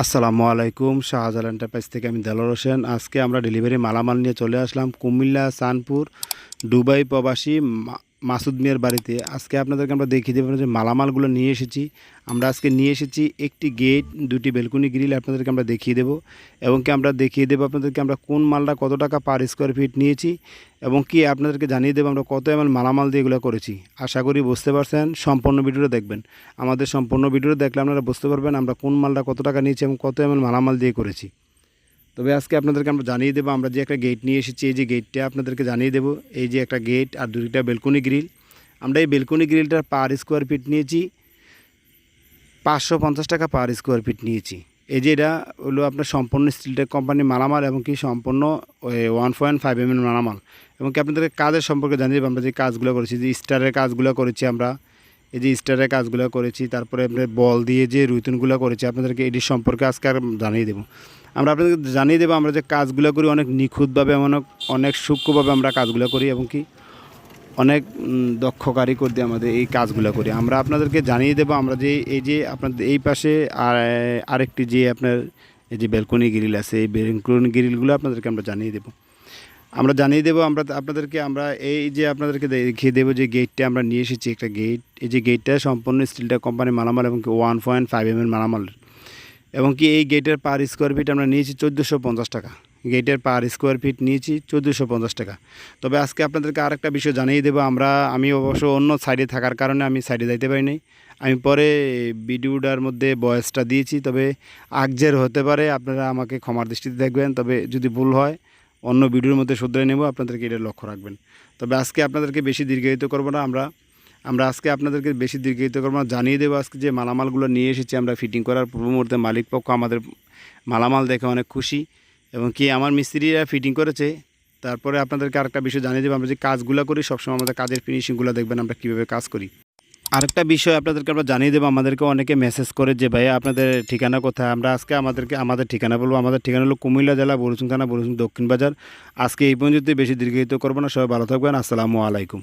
আসসালামু আলাইকুম শাহজাল এন্টারপ্রাইজ থেকে আমি দেলর হোসেন। আজকে আমরা ডেলিভারি মালামাল নিয়ে চলে আসলাম কুমিল্লা, সানপুর, দুবাই প্রবাসী মাসুদ মিয়ার বাড়িতে। আজকে আপনাদেরকে আমরা দেখিয়ে দেবো যে মালামালগুলো নিয়ে এসেছি। আমরা আজকে নিয়ে এসেছি একটি গেট দুটি বেলকুনি গ্রিল আপনাদেরকে আমরা দেখিয়ে দেবো। এবং কি আমরা দেখিয়ে দেবো আপনাদেরকে আমরা কোন মালটা কত টাকা পার স্কোয়ার ফিট নিয়েছি এবং কি আপনাদেরকে জানিয়ে দেবো আমরা কত এমন মালামাল দিয়ে এগুলো করেছি। আশা করি বুঝতে পারছেন, সম্পূর্ণ ভিডিওটা দেখবেন। আমাদের সম্পূর্ণ ভিডিও দেখলে আপনারা বুঝতে পারবেন আমরা কোন মালটা কত টাকা নিয়েছি এবং কত এমন মালামাল দিয়ে করেছি। তবে আজকে আপনাদেরকে আমরা জানিয়ে দেবো, আমরা যে একটা গেট নিয়ে এসেছি, এই যে গেটটা আপনাদেরকে জানিয়ে দেবো, এই যে একটা গেট আর দুটা বেলকনি গ্রিল আমরা এই বেলকনি গ্রিলটার পার স্কোয়ার ফিট নিয়েছি, পাঁচশো পঞ্চাশ টাকা পার স্কোয়ার ফিট নিয়েছি। এই যে এটা হলো আপনার সম্পূর্ণ স্টিলটেক কোম্পানির মালামাল এবং কি সম্পূর্ণ ওয়ান পয়েন্ট ফাইভ এম মালামাল। এবং কি আপনাদেরকে কাজের সম্পর্কে জানিয়ে দেবো, আমরা যে কাজগুলো করেছি, যে স্টারের কাজগুলো করেছি আমরা এই যে স্টারের কাজগুলো করেছি তারপরে আপনার বল দিয়ে যে রুইতনগুলো করেছি আপনাদেরকে এটির সম্পর্কে আজকে আর জানিয়ে দেবো। আমরা আপনাদেরকে জানিয়ে দেবো আমরা যে কাজগুলো করি অনেক নিখুঁতভাবে অনেক অনেক সূক্ষ্মভাবে আমরা কাজগুলো করি এবং কি অনেক উম, দক্ষ কারিগর দিয়ে আমাদের এই কাজগুলো করি। আমরা আপনাদেরকে জানিয়ে দেবো আমরা যে এই যে আপনাদের এই পাশে আর আরেকটি যে আপনার এই যে বেলকনি গ্রিল আছে এই বেলকনি গ্রিলগুলো আপনাদেরকে আমরা জানিয়ে দেবো। আমরা জানিয়ে দেবো, আমরা আপনাদেরকে, আমরা এই যে আপনাদেরকে দেখিয়ে দেবো যে গেটটা আমরা নিয়ে এসেছি একটা গেট এই যে গেটটা সম্পূর্ণ স্টিলটা কোম্পানির মালামাল এবং ওয়ান পয়েন্ট ফাইভ এম এর মালামাল। এবং কি এই গেটের পার স্কোয়ার ফিট আমরা নিয়েছি চোদ্দোশো পঞ্চাশ টাকা। গেটের পার স্কোয়ার ফিট নিয়েছি চোদ্দোশো পঞ্চাশ টাকা। তবে আজকে আপনাদেরকে আরেকটা বিষয় জানিয়ে দেবো, আমরা, আমি অবশ্য অন্য সাইডে থাকার কারণে আমি সাইডে যাইতে পারিনি আমি পরে ভিডিওটার মধ্যে বয়সটা দিয়েছি, তবে আগজের হতে পারে, আপনারা আমাকে ক্ষমার দৃষ্টিতে দেখবেন, তবে যদি ভুল হয় অন্য ভিডিওর মধ্যে শুধরে নেব, আপনাদেরকে এটা লক্ষ্য রাখবেন। তবে আজকে আপনাদেরকে বেশি দীর্ঘায়িত করব না, আমরা আমরা আজকে আপনাদেরকে বেশি দীর্ঘায়িত করব না। জানিয়ে দেবো আজকে যে মালামালগুলো নিয়ে এসেছি, আমরা ফিটিং করার পূর্ব মুহূর্তে মালিক পক্ষ আমাদের মালামাল দেখে অনেক খুশি এবং কি আমার মিস্ত্রিরা ফিটিং করেছে। তারপরে আপনাদেরকে আরেকটা বিষয় জানিয়ে দেবো, আমরা যে কাজগুলো করি, সবসময় আমাদের কাজের ফিনিশিংগুলো দেখবেন, আমরা কীভাবে কাজ করি। আরেকটা বিষয় আপনাদেরকে আমরা জানিয়ে দেবো, আমাদেরকে অনেকে মেসেজ করে যে ভাই আপনাদের ঠিকানা কোথায়? আমরা আজকে আমাদেরকে, আমাদের ঠিকানা বলব। আমাদের ঠিকানা হলো কুমিল্লা জেলা বরুসুং থানা বরুসুং দক্ষিণ বাজার। আজকে এই পর্যন্ত বেশি দীর্ঘায়িত করব না। সবাই ভালো থাকবেন। আসসালামু আলাইকুম।